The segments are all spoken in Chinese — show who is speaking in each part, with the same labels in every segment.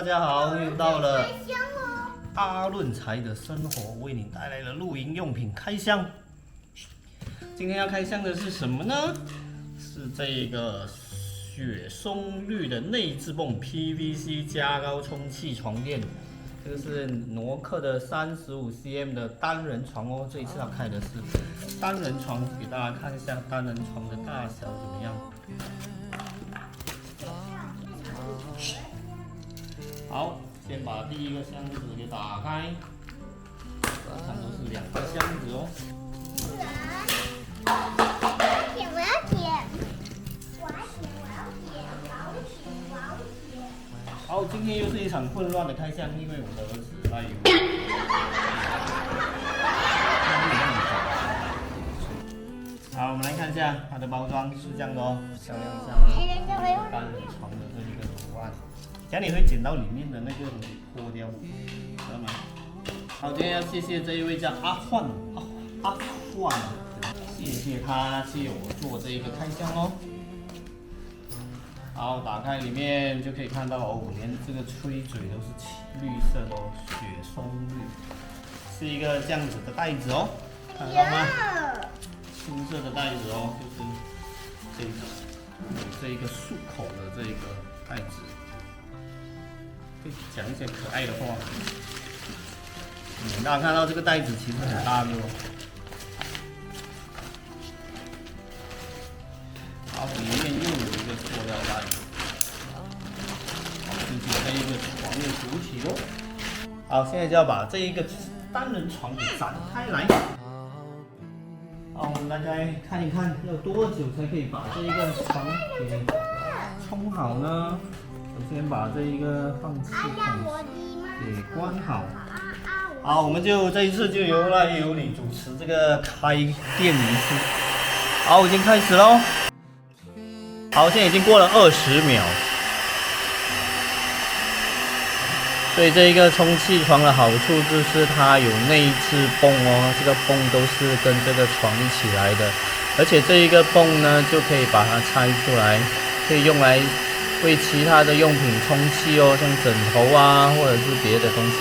Speaker 1: 大家好，又到了阿润才的生活，为你带来了露营用品开箱。今天要开箱的是什么呢？是这个雪松绿的内置泵 PVC 加高充气床垫，这个是挪克的三十五 cm 的单人床哦。这一次要开的是单人床，给大家看一下单人床的大小怎么样。好，先把第一个箱子给打开，看都是两个箱子哦。
Speaker 2: 我要舔，我要舔，我要舔，我要舔，我要舔。
Speaker 1: 好，今天又是一场混乱的开箱，因为我的儿子他有。好，我们来看一下它的包装是这样的哦，漂亮上单人床的这一个图案，这样你会捡到里面的那个东西脱掉，知道吗？好，今天要谢谢这一位叫阿焕阿阿焕，谢谢他借我做这一个开箱哦。好，打开里面就可以看到哦，连这个吹嘴都是绿色的哦，雪松绿，是一个这样子的袋子哦，看到吗？青色的袋子哦，就是这个有这一个漱口的这个袋子，讲一些可爱的话。嗯，大家看到这个袋子其实很大的哦。里面又有一个塑料袋，好，就是这一个床的主体喽。好，现在就要把这一个单人床给展开来。好，我们大家看一看，要多久才可以把这一个床给冲好呢？先把这一个放气孔给关好。好，我们就这一次就由赖由你主持这个开店仪式。好，我已经开始喽。好，现在已经过了二十秒。所以这一个充气床的好处就是它有内置泵哦，这个泵都是跟这个床一起来的，而且这一个泵呢就可以把它拆出来，可以用来为其他的用品充气哦，像枕头啊或者是别的东西。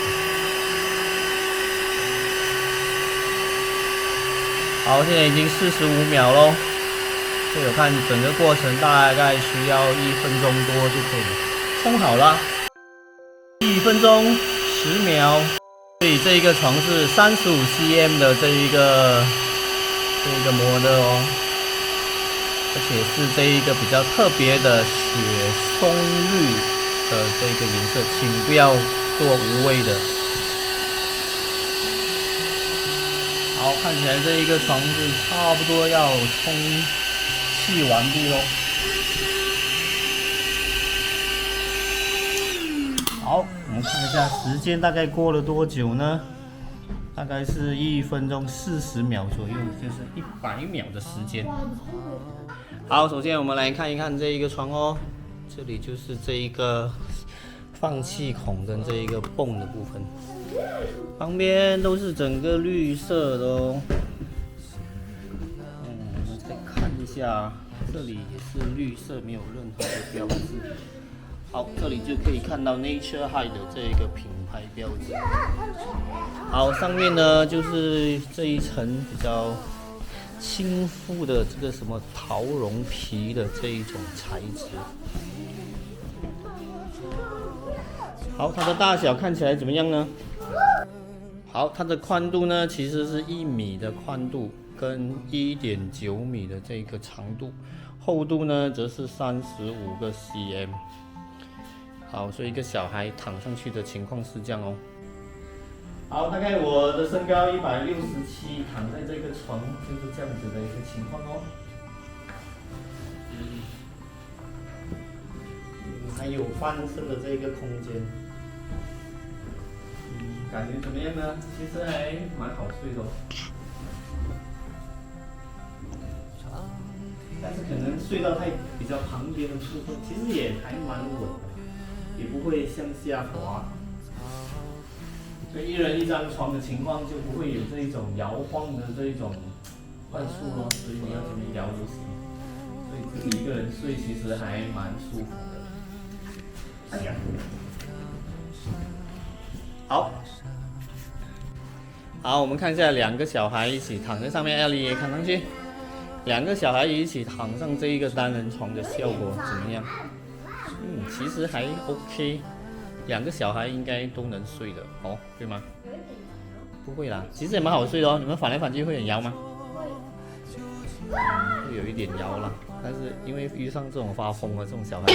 Speaker 1: 好，现在已经四十五秒喽，这个看整个过程大概需要一分钟多就可以充好了。一分钟十秒，所以这一个床是三十五 cm 的这一个这一个模的哦，而且是这一个比较特别的雪松绿的这个颜色，请不要做无谓的。好，看起来这一个床子差不多要充气完毕喽。好，我们看一下时间大概过了多久呢？大概是一分钟四十秒左右，就是一百秒的时间。好，首先我们来看一看这一个床哦，这里就是这一个放气孔跟这一个泵的部分，旁边都是整个绿色的哦。嗯，我们再看一下，这里也是绿色，没有任何的标志。好，这里就可以看到 Nature High 的这一个品牌标志。好，上面呢就是这一层比较亲肤的这个什么桃绒皮的这一种材质。好，它的大小看起来怎么样呢？好，它的宽度呢其实是一米的宽度跟一点九米的这个长度，厚度呢则是三十五个 cm。好，所以一个小孩躺上去的情况是这样哦。好，大概我的身高一百六十七，躺在这个床就是这样子的一个情况哦。嗯，还有翻身的这个空间，嗯，感觉怎么样呢？其实还蛮好睡的哦。但是可能睡到太比较旁边的部分，其实也还蛮稳的。也不会向下滑，所以一人一张床的情况就不会有这一种摇晃的这一种幻术咯，所以你要怎么摇都行。所以自己一个人睡其实还蛮舒服的。哎呀，好，好，我们看一下两个小孩一起躺在上面，艾丽也看上去，两个小孩一起躺上这一个单人床的效果怎么样？嗯，其实还 OK，两个小孩应该都能睡的哦，对吗？不会啦，其实也蛮好睡的哦。你们反来反去会很摇吗？会有一点摇啦，但是因为遇上这种发疯的这种小孩，